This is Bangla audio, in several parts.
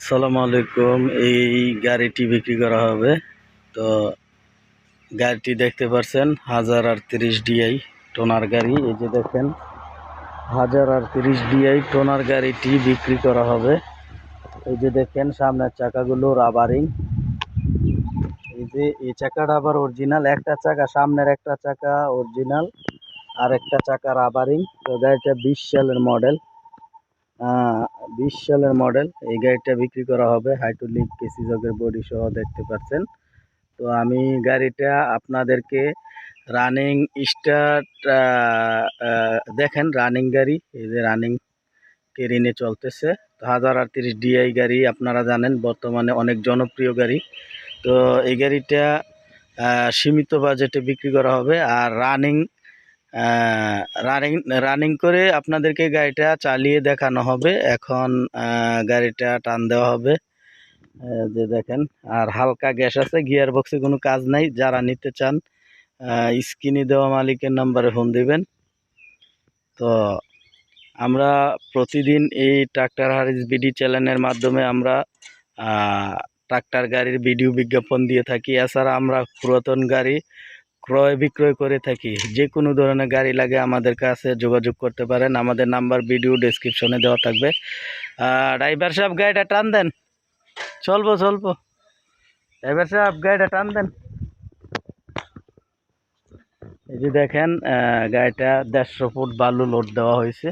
আসসালামু আলাইকুম। এই গাড়িটি বিক্রি করা হবে। তো গাড়িটি দেখতে পাচ্ছেন হাজার আটত্রিশ ডিআই টোনার গাড়ি। এই যে দেখেন, হাজার আটত্রিশ ডিআই টোনার গাড়িটি বিক্রি করা হবে। এই যে দেখেন, সামনের চাকাগুলো রাবারিং। এই যে, এই চাকাটা আবার অরিজিনাল। একটা চাকা, সামনের একটা চাকা অরিজিনাল আর একটা চাকা রাবারিং। তো গাড়িটা বিশ সালের মডেল। বিশ সালের মডেল। এই গাড়িটা বিক্রি করা হবে হাইড্রোলিক কেসি জগের বডি সহ, দেখতে পাচ্ছেন। তো আমি গাড়িটা আপনাদেরকে রানিং স্টার্ট দেখেন রানিং গাড়ি। এই যে রানিং কেরিনে চলতেছে। তো হাজার আটত্রিশ ডিআই গাড়ি, আপনারা জানেন, বর্তমানে অনেক জনপ্রিয় গাড়ি। তো এই গাড়িটা সীমিত বাজেটে বিক্রি করা হবে। আর রানিং রানিং রানিং করে আপনাদেরকে গাড়িটা চালিয়ে দেখানো হবে। এখন গাড়িটা টান দেওয়া হবে। যে দেখেন, আর হালকা গ্যাস আছে গিয়ার বক্সে কোনো কাজ নাই। যারা নিতে চান স্ক্রিনে দেওয়া মালিকের নাম্বারে ফোন দিবেন। তো আমরা প্রতিদিন এই ট্রাক্টর হারিস বিডি চ্যানেলের মাধ্যমে আমরা ট্রাক্টর গাড়ির ভিডিও বিজ্ঞাপন দিয়ে থাকি। এছাড়া আমরা পুরাতন গাড়ি ক্রয় বিক্রয় করে থাকি। যে কোনো ধরনের গাড়ি লাগে আমাদের কাছে যোগাযোগ করতে পারেন। আমাদের নাম্বার ভিডিও ডেসক্রিপশনে দেওয়া থাকবে। ড্রাইভার সাহেব, গাড়িটা টান দেন। চলবো চলবো। ড্রাইভার সাহেব, গাড়িটা টান দেন। এই যে দেখেন গাড়িটা দেড়শো ফুট বালু লোড দেওয়া হয়েছে।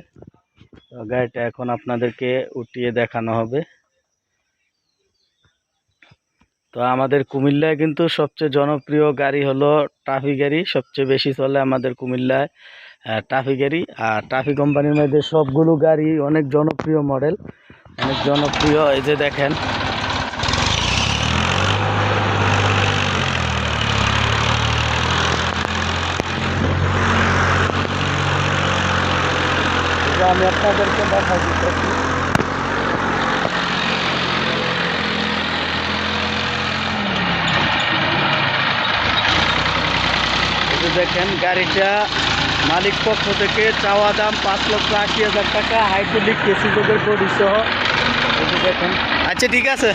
গাড়িটা এখন আপনাদেরকে উঠিয়ে দেখানো হবে। তো আমাদের কুমিল্লায় কিন্তু সবচেয়ে জনপ্রিয় গাড়ি হলো টাফি গাড়ি সবচেয়ে বেশি চলে আমাদের কুমিল্লায় টাফি গাড়ি আর টাফি কোম্পানির মধ্যে সবগুলো গাড়ি অনেক জনপ্রিয় মডেল অনেক জনপ্রিয়, এই যে দেখেন। আমি আপনাদেরকে দেখা দিতেছি দেখেন, গাড়িটা মালিক পক্ষ থেকে চাওয়া দাম পাঁচ লক্ষ আশি হাজার টাকা, হাইড্রোলিক কেসি যোগের বডি সহ। দেখেন। আচ্ছা ঠিক আছে।